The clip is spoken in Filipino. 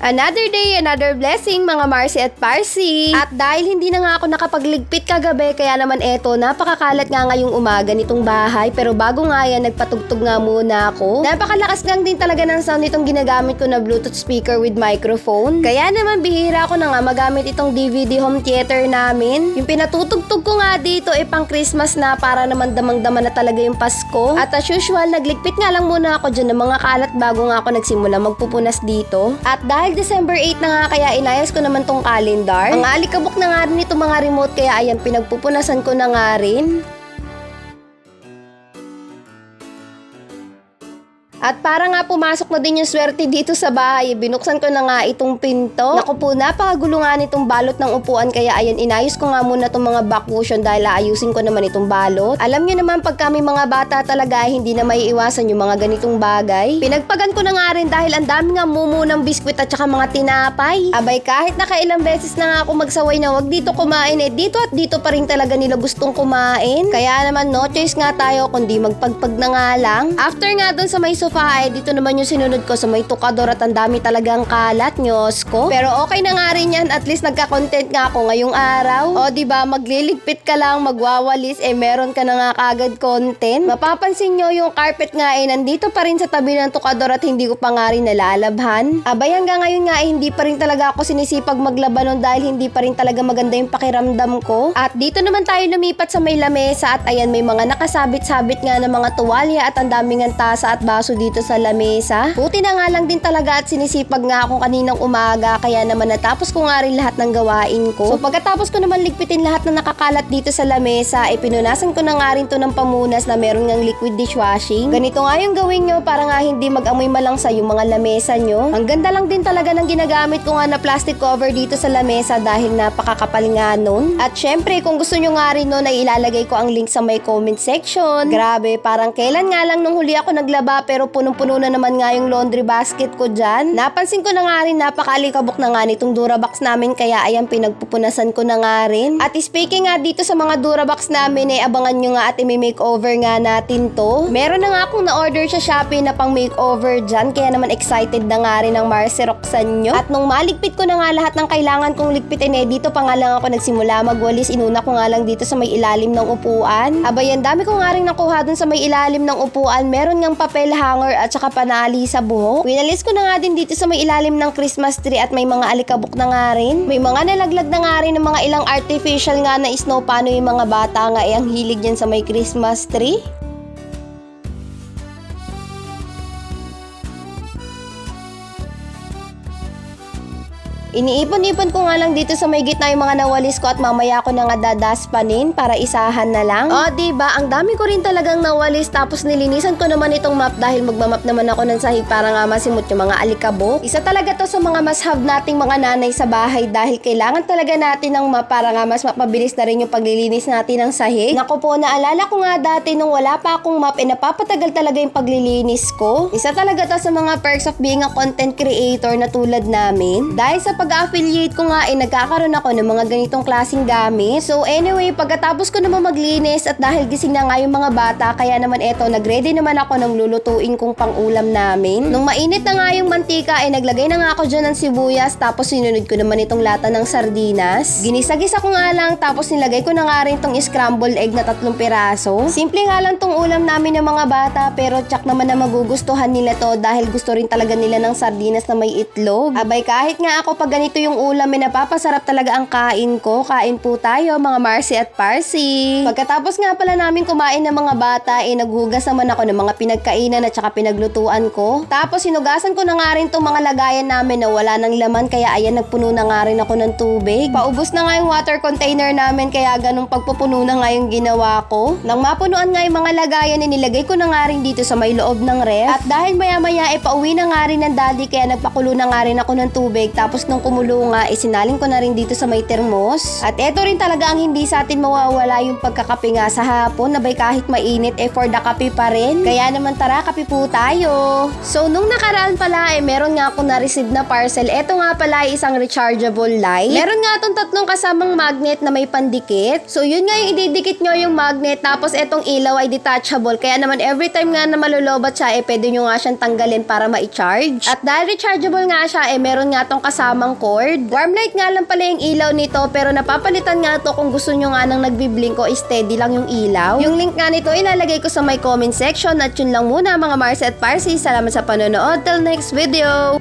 Another day, another blessing mga Marcy at Parsi. At dahil hindi na nga ako nakapagligpit kagabi, kaya naman eto, napakakalat nga ngayong umaga nitong bahay. Pero bago nga yan, nagpatugtog nga muna ako. Napakalakas lang din talaga ng sound nitong ginagamit ko na Bluetooth speaker with microphone. Kaya naman bihira ko na nga magamit itong DVD home theater namin. Yung pinatutugtog ko nga dito ay pang Christmas na para naman damang-dama na talaga yung Pasko. At as usual, nagligpit nga lang muna ako dyan ng mga kalat bago nga ako nagsimula magpupunas dito. At dahil December 8 na nga kaya inayos ko naman tong calendar. Ang alikabok na nga rin ito mga remote kaya ayan pinagpupunasan ko na nga rin. At para nga pumasok na din yung swerte dito sa bahay, binuksan ko na nga itong pinto. Naku po, napakagulo nga nitong balot ng upuan kaya ayan, inayos ko nga muna itong mga back cushion dahil aayusin ko naman itong balot. Alam nyo naman pag kami mga bata talaga, hindi na may iwasan yung mga ganitong bagay. Pinagpagan ko na nga rin dahil ang dami nga mumu ng biskwit at saka mga tinapay. Abay, kahit nakailang beses na nga ako magsaway na wag dito kumain eh, dito at dito pa rin talaga nila gustong kumain. Kaya naman no choice nga tayo kundi magpagpag na nga lang. After nga dun sa may sofa ay dito naman yung sinunod ko sa may tukador at ang dami talagang kalat nyos ko. Pero okay na nga rin yan at least nagka-content nga ako ngayong araw. O ba magliligpit ka lang, magwawalis eh meron ka na nga kagad content. Mapapansin nyo yung carpet nga eh nandito pa rin sa tabi ng tukador at hindi ko pa nga rin nalalabhan. Abay hanggang ngayon nga eh hindi pa rin talaga ako sinisipag maglaban nun dahil hindi pa rin talaga maganda yung pakiramdam ko. At dito naman tayo lumipat sa may lamesa at ayan may mga nakasabit-sabit nga ng mga tuwalya at ang daming tasa at baso dito sa lamesa. Buti na nga lang din talaga at sinisipag nga ako kaninang umaga kaya naman natapos ko nga rin lahat ng gawain ko. So pagkatapos ko naman ligpitin lahat na nakakalat dito sa lamesa ay pinunasan ko na nga rin to ng pamunas na meron ngang liquid dishwashing. Ganito nga yung gawin nyo para nga hindi mag-amoy malangsa yung mga lamesa nyo. Ang ganda lang din talaga ng ginagamit ko nga na plastic cover dito sa lamesa dahil napakakapal nga nun. At syempre kung gusto nyo nga rin nun ay ilalagay ko ang link sa may comment section. Grabe, parang kailan nga lang nung huli ako naglaba pero punong-puno na naman nga yung laundry basket ko dyan. Napansin ko na nga rin napakaalikabok na nga nitong Durabox namin kaya ayan pinagpupunasan ko na nga rin. At speaking nga dito sa mga Durabox namin eh abangan nyo nga at i-makeover nga natin to. Meron na nga akong na-order sa Shopee na pang makeover dyan kaya naman excited na nga rin ang Marcy Roxanne nyo. At nung maligpit ko na nga lahat ng kailangan kong ligpitin eh dito pa nga lang ako nagsimula magwalis. Inuna ko nga lang dito sa may ilalim ng upuan. Abay, ang dami ko nga rin nakuha dun sa may ilalim ng upuan. Meron ngang papel hanger at saka panali sa buhok. Winalis ko na nga din dito sa may ilalim ng Christmas tree at may mga alikabok na nga rin. May mga nalaglag na nga rin ng mga ilang artificial nga na snow paano yung mga bata nga eh ang hilig yan sa may Christmas tree. Iniipon-ipon ko nga lang dito sa may gitna yung mga nawalis ko at mamaya ko na nga dadaspanin para isahan na lang. O, di ba Ang dami ko rin talagang nawalis tapos nilinisan ko naman itong map dahil magmamap naman ako ng sahig para nga masimot yung mga alikabok. Isa talaga to sa mga mas have nating mga nanay sa bahay dahil kailangan talaga natin ng map para nga mas mapabilis na rin yung paglilinis natin ng sahig. Naku po, naalala ko nga dati nung wala pa akong map, eh napapatagal talaga yung paglilinis ko. Isa talaga to sa mga perks of being a content creator na tulad namin. Dahil sa pag-affiliate ko nga, eh nagkakaroon ako ng mga ganitong klaseng gamit. So anyway, pagkatapos ko naman maglinis at dahil gising na nga yung mga bata, kaya naman eto, nagready naman ako ng lulutuin kong pang-ulam namin. Nung mainit na nga yung mantika, eh naglagay na nga ako dyan ng sibuyas, tapos sinunod ko naman itong lata ng sardinas. Ginisa-gisa ko nga lang, tapos nilagay ko na nga rin tong scrambled egg na tatlong piraso. Simple nga lang tong ulam namin ng mga bata, pero tsak naman na magugustuhan nila to dahil gusto rin talaga nila ng sardinas na may itlog. Abay, kahit nga ako pag ganito yung ulam, eh napapasarap talaga ang kain ko. Kain po tayo, mga Marcy at Parsi. Pagkatapos nga pala namin kumain ng mga bata, eh naghugas naman ako ng mga pinagkainan at saka pinaglutuan ko. Tapos sinugasan ko na nga rin tong mga lagayan namin na wala ng laman, kaya ayan nagpuno na nga rin ako ng tubig. Paubos na nga yung water container namin, kaya ganong pagpupuno na nga yung ginawa ko. Nang mapunuan nga yung mga lagayan, eh nilagay ko na nga rin dito sa may loob ng ref. At dahil maya maya, eh pauwi na nga rin ng daddy, kaya nagpakulo na nga rin ako ng tubig. Tapos nung habang kumulo nga, isinalin ko na rin dito sa may termos. At eto rin talaga ang hindi sa atin mawawala yung pagkakape nga sa hapon, nabay kahit mainit, eh for the kape pa rin. Kaya naman tara, kape po tayo. So, nung nakaraan pala, eh meron nga ako na-receive na parcel. Eto nga pala ay isang rechargeable light. Meron nga itong tatlong kasamang magnet na may pandikit. So, yun nga yung ididikit nyo yung magnet, tapos etong ilaw ay detachable. Kaya naman every time nga na malulobat siya, eh pwede nyo nga siyang tanggalin para ma-charge. At dahil rechargeable nga siya, eh meron nga tong kasamang cord. Warm light nga lang pala yung ilaw nito, pero napapalitan nga to kung gusto nyo nga nang nagbiblink o steady lang yung ilaw. Yung link nga nito ilalagay ko sa my comment section at yun lang muna mga Mars at Parsi. Salamat sa panonood. Till next video!